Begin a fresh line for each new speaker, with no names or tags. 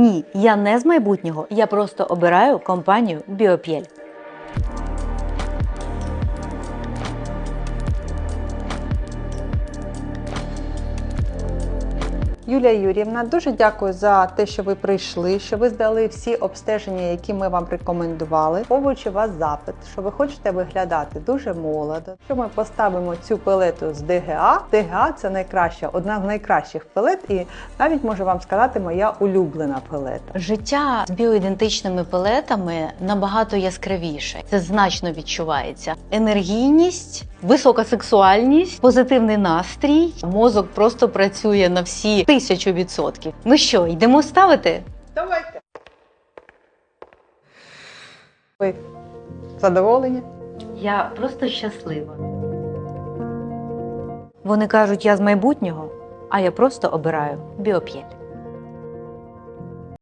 Ні, я не з майбутнього. Я просто обираю компанію Біоп'єль.
Юлія Юріївна, дуже дякую за те, що ви прийшли, що ви здали всі обстеження, які ми вам рекомендували. Враховуючи вас запит, що ви хочете виглядати дуже молодо. Що ми поставимо цю пелету з ДГА. ДГА це найкраща, одна з найкращих пелет, і навіть можу вам сказати, моя улюблена пелета.
Життя з біоідентичними пелетами набагато яскравіше. Це значно відчувається. Енергійність, висока сексуальність, позитивний настрій. Мозок просто працює на всі тисячу відсотків. Ну що, йдемо ставити?
Давайте. Ви задоволені?
Я просто щаслива. Вони кажуть, я з майбутнього, а я просто обираю біоп'єль.